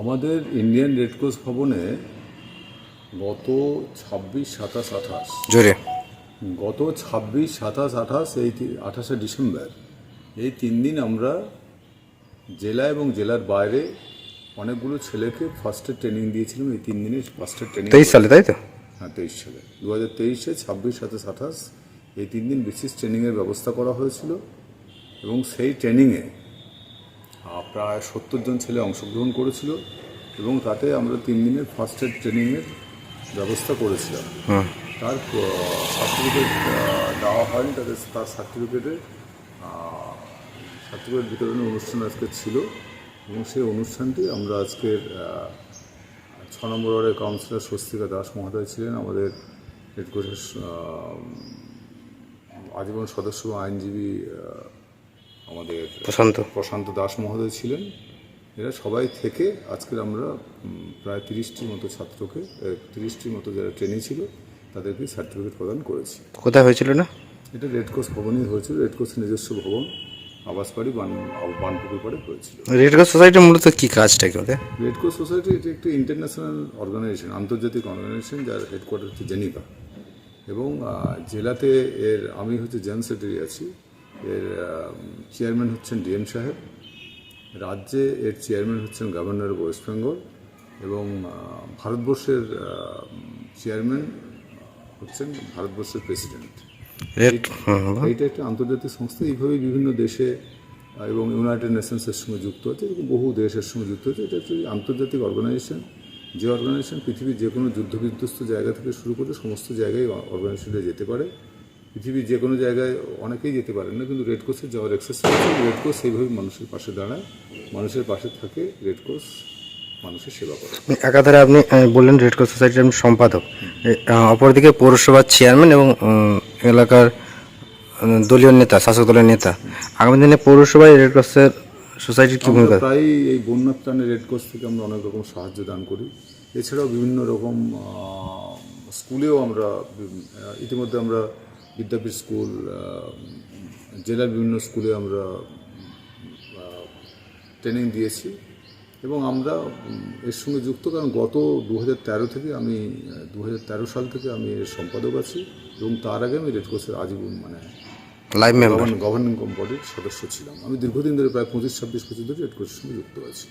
আমাদের Indian red cross ভবনে গত ছাব্বিশ সাতাশ আঠাশ। জোরে। গত ছাব্বিশ সাতাশ আঠাশ এই আঠাশে ডিসেম্বর এই তিন দিন আমরা জেলা এবং জেলার বাইরে অনেকগুলো ছেলেকে ফার্স্টের ট্রেনিং দিয়েছিলাম এই তিন দিনের ফার্স্টের ট্রেনিং তেইশ সালে তাই তো? হ্যাঁ তেইশ সালে। দু হাজার তেইশে ছাব্বিশ সাতাশ আঠাশ এই তিন দিন বিশেষ ট্রেনিংয়ের ব্যবস্থা করা হয়েছিল এবং সেই ট্রেনিংয়ে প্রায় সত্তর জন ছেলে অংশগ্রহণ করেছিল এবং তাতে আমরা তিন দিনের ফার্স্ট এড ট্রেনিংয়ের ব্যবস্থা করেছিলাম। তার সার্টিফিকেট দেওয়া হয়নি তাদের তার সার্টিফিকেটে সার্টিফিকেট বিতরণের অনুষ্ঠান আজকে ছিল এবং সেই অনুষ্ঠানটি আমরা আজকের ছ নম্বর ওয়ার্ডের কাউন্সিলর স্বস্তিকা দাস মহোদয় ছিলেন আমাদের রেড ক্রসের আজীবন সদস্য আইনজীবী আমাদের প্রশান্ত। প্রশান্ত দাস মহোদয় ছিলেন। এরা সবাই থেকে আজকের আমরা প্রায় তিরিশটির মতো ছাত্রকে তিরিশটির মতো যারা ট্রেনিং ছিল তাদেরকে সার্টিফিকেট প্রদান করেছি। কোথায় হয়েছিল না? এটা রেড ক্রস ভবনই হয়েছিল। রেড ক্রসের নিজস্ব ভবন আবাস বাড়ি বান বানপুকুর পাড়ে হয়েছিল। রেড ক্রস সোসাইটির মূলত কি কাজটা কি ওদের? রেড ক্রস সোসাইটি এটি একটি ইন্টারন্যাশনাল অর্গানাইজেশন আন্তর্জাতিক অর্গানাইজেশন যার হেডকোয়ার্টার হচ্ছে জেনিভা এবং জেলাতে এর আমি হচ্ছে জেনারেল সেক্রেটারি আছি। এর চেয়ারম্যান হচ্ছেন ডিএম সাহেব। রাজ্যে এর চেয়ারম্যান হচ্ছেন গভর্নর অফ ওয়েস্ট বেঙ্গল এবং ভারতবর্ষের চেয়ারম্যান হচ্ছেন ভারতবর্ষের প্রেসিডেন্ট। রেড এইটা একটা আন্তর্জাতিক সংস্থা। এইভাবে বিভিন্ন দেশে এবং ইউনাইটেড নেশনসের সঙ্গে যুক্ত আছে এবং বহু দেশের সঙ্গে যুক্ত আছে। এটা একটি আন্তর্জাতিক অর্গানাইজেশন যে অর্গানাইজেশন পৃথিবীর যে কোনো যুদ্ধ বিধ্বস্ত জায়গা থেকে শুরু করে সমস্ত জায়গায় অর্গানাইজেশনটা যেতে পারে। পৃথিবীর যে কোনো জায়গায় অনেকেই যেতে পারেন না কিন্তু রেড ক্রসের যাওয়ার এক্সেস আছে রেড ক্রস সেইভাবে মানুষের পাশে দাঁড়ায় মানুষের পাশে থাকে রেড ক্রস মানুষের সেবা করে। একাধারে আপনি বললেন রেড ক্রস সোসাইটির আপনি সম্পাদক। অপরদিকে পৌরসভার চেয়ারম্যান এবং এলাকার দলীয় নেতা শাসক দলের নেতা। আগামী দিনে পৌরসভায় রেড ক্রসের সোসাইটির কি ভূমিকা? প্রায় এই বন্যার ত্রাণে রেড ক্রস থেকে আমরা অনেক রকম সাহায্য দান করি। এছাড়াও বিভিন্ন রকম স্কুলেও আমরা ইতিমধ্যে আমরা বিদ্যাপীঠ স্কুল জেলার বিভিন্ন স্কুলে আমরা ট্রেনিং দিয়েছি। এবং আমরা এর সঙ্গে যুক্ত কারণ গত দু তেরো থেকে আমি দু তেরো সাল থেকে আমি এর সম্পাদক আছি এবং তার আগে আমি রেড ক্রসের আজীবন মানে লাইভ মেম্বার গভর্নিং বডির সদস্য ছিলাম। আমি দীর্ঘদিন ধরে প্রায় পঁচিশ ছাব্বিশ বছর ধরে রেড ক্রসের সঙ্গে যুক্ত আছি।